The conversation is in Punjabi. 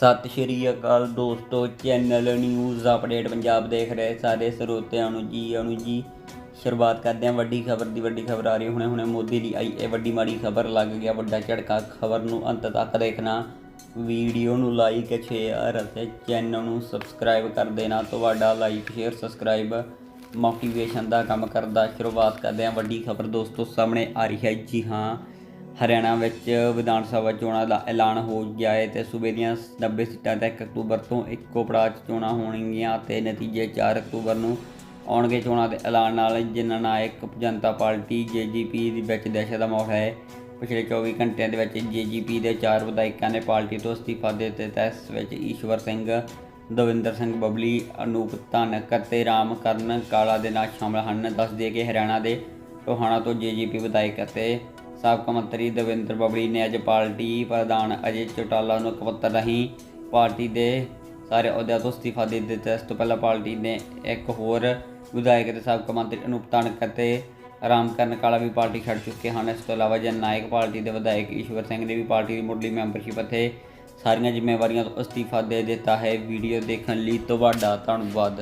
ਸਤਿ ਸ਼੍ਰੀ ਅਕਾਲ ਦੋਸਤੋ, ਚੈਨਲ ਨਿਊਜ਼ ਅਪਡੇਟ ਪੰਜਾਬ ਦੇਖ ਰਹੇ ਸਾਰੇ ਸਰੋਤਿਆਂ ਨੂੰ ਜੀ, ਅਨੂ ਜੀ। ਸ਼ੁਰੂਆਤ ਕਰਦੇ ਹਾਂ ਵੱਡੀ ਖਬਰ ਦੀ, ਵੱਡੀ ਖਬਰ ਆ ਰਹੀ ਹੁਣੇ ਹੁਣੇ ਮੋਦੀ ਲਈ ਆਈ ਇਹ ਵੱਡੀ ਮਾੜੀ ਖਬਰ ਲੱਗ ਗਿਆ। ਵੱਡਾ ਝਟਕਾ ਖਬਰ ਨੂੰ ਅੰਤ ਤੱਕ ਦੇਖਣਾ। ਵੀਡੀਓ ਨੂੰ ਲਾਈਕ ਸ਼ੇਅਰ ਅਤੇ ਚੈਨਲ ਨੂੰ ਸਬਸਕ੍ਰਾਈਬ ਕਰ ਦੇਣਾ। ਤੁਹਾਡਾ ਲਾਈਕ ਸ਼ੇਅਰ ਸਬਸਕ੍ਰਾਈਬ ਮੋਟੀਵੇਸ਼ਨ ਦਾ ਕੰਮ ਕਰਦਾ। ਸ਼ੁਰੂਆਤ ਕਰਦੇ ਹਾਂ ਵੱਡੀ ਖਬਰ ਦੋਸਤੋ, ਸਾਹਮਣੇ ਆ ਰਹੀ ਹੈ ਜੀ ਹਾਂ। ਹਰਿਆਣਾ ਵਿੱਚ ਵਿਧਾਨ ਸਭਾ ਚੋਣਾਂ ਦਾ ਐਲਾਨ ਹੋ ਗਿਆ ਹੈ ਤੇ ਸੂਬੇ ਦੀਆਂ 90 ਸੀਟਾਂ ਤੇ 1 ਅਕਤੂਬਰ ਤੋਂ ਇੱਕੋ ਪੜਾਅ 'ਚ ਚੋਣਾਂ ਹੋਣਗੀਆਂ ਤੇ ਨਤੀਜੇ 4 ਅਕਤੂਬਰ ਨੂੰ ਆਉਣਗੇ ਚੋਣਾਂ ਦੇ ਐਲਾਨ ਨਾਲ ਜਨਨਾਇਕ ਜਨਤਾ ਪਾਰਟੀ ਜੇਜੀਪੀ ਦੀ ਵਿੱਚ ਦਹਿਸ਼ਤ ਦਾ ਮਾਹੌਲ ਹੈ। ਪਿਛਲੇ 24 ਘੰਟਿਆਂ ਦੇ ਵਿੱਚ ਜੇਜੀਪੀ ਦੇ ਚਾਰ ਵਿਧਾਇਕਾਂ ਨੇ ਪਾਰਟੀ ਤੋਂ ਅਸਤੀਫਾ ਦੇ ਦਿੱਤਾ ਇਸ ਵਿੱਚ ਈਸ਼ਵਰ ਸਿੰਘ, ਦਵਿੰਦਰ ਸਿੰਘ ਬਬਲੀ, ਅਨੂਪ ਧਾਨਕ ਅਤੇ ਰਾਮ ਕਰਨ ਕਾਲਾ ਦੇ ਨਾਲ ਸ਼ਾਮਲ ਹਨ। ਦੱਸ ਦਈਏ ਕਿ ਹਰਿਆਣਾ ਦੇ ਟੋਹਾਣਾ ਤੋਂ ਜੇਜੀਪੀ ਵਿਧਾਇਕ ਅਤੇ ਸਾਬਕਾ ਮੰਤਰੀ ਦਵਿੰਦਰ ਬਬਲੀ ਨੇ ਅੱਜ ਪਾਰਟੀ ਪ੍ਰਧਾਨ ਅਜੇ ਚੌਟਾਲਾ ਨੂੰ ਇੱਕ ਪੱਤਰ ਰਾਹੀਂ ਪਾਰਟੀ ਦੇ ਸਾਰੇ ਅਹੁਦਿਆਂ ਤੋਂ ਅਸਤੀਫਾ ਦੇ ਦਿੱਤਾ ਇਸ ਤੋਂ ਪਹਿਲਾਂ ਪਾਰਟੀ ਨੇ ਇੱਕ ਹੋਰ ਵਿਧਾਇਕ ਤੇ ਸਾਬਕਾ ਮੰਤਰੀ ਅਨੂਪ ਧਨਕ ਅਤੇ ਰਾਮ ਕਰਨ ਕਾਲਾ ਵੀ ਪਾਰਟੀ ਛੱਡ ਚੁੱਕੇ ਹਨ। ਇਸ ਤੋਂ ਇਲਾਵਾ ਜਨਨਾਇਕ ਪਾਰਟੀ ਦੇ ਵਿਧਾਇਕ ਈਸ਼ਵਰ ਸਿੰਘ ਨੇ ਵੀ ਪਾਰਟੀ ਦੀ ਮੁੱਢਲੀ ਮੈਂਬਰਸ਼ਿਪ ਅਤੇ ਸਾਰੀਆਂ ਜ਼ਿੰਮੇਵਾਰੀਆਂ ਤੋਂ ਅਸਤੀਫਾ ਦੇ ਦਿੱਤਾ ਹੈ। ਵੀਡੀਓ ਦੇਖਣ ਲਈ ਤੁਹਾਡਾ ਧੰਨਵਾਦ।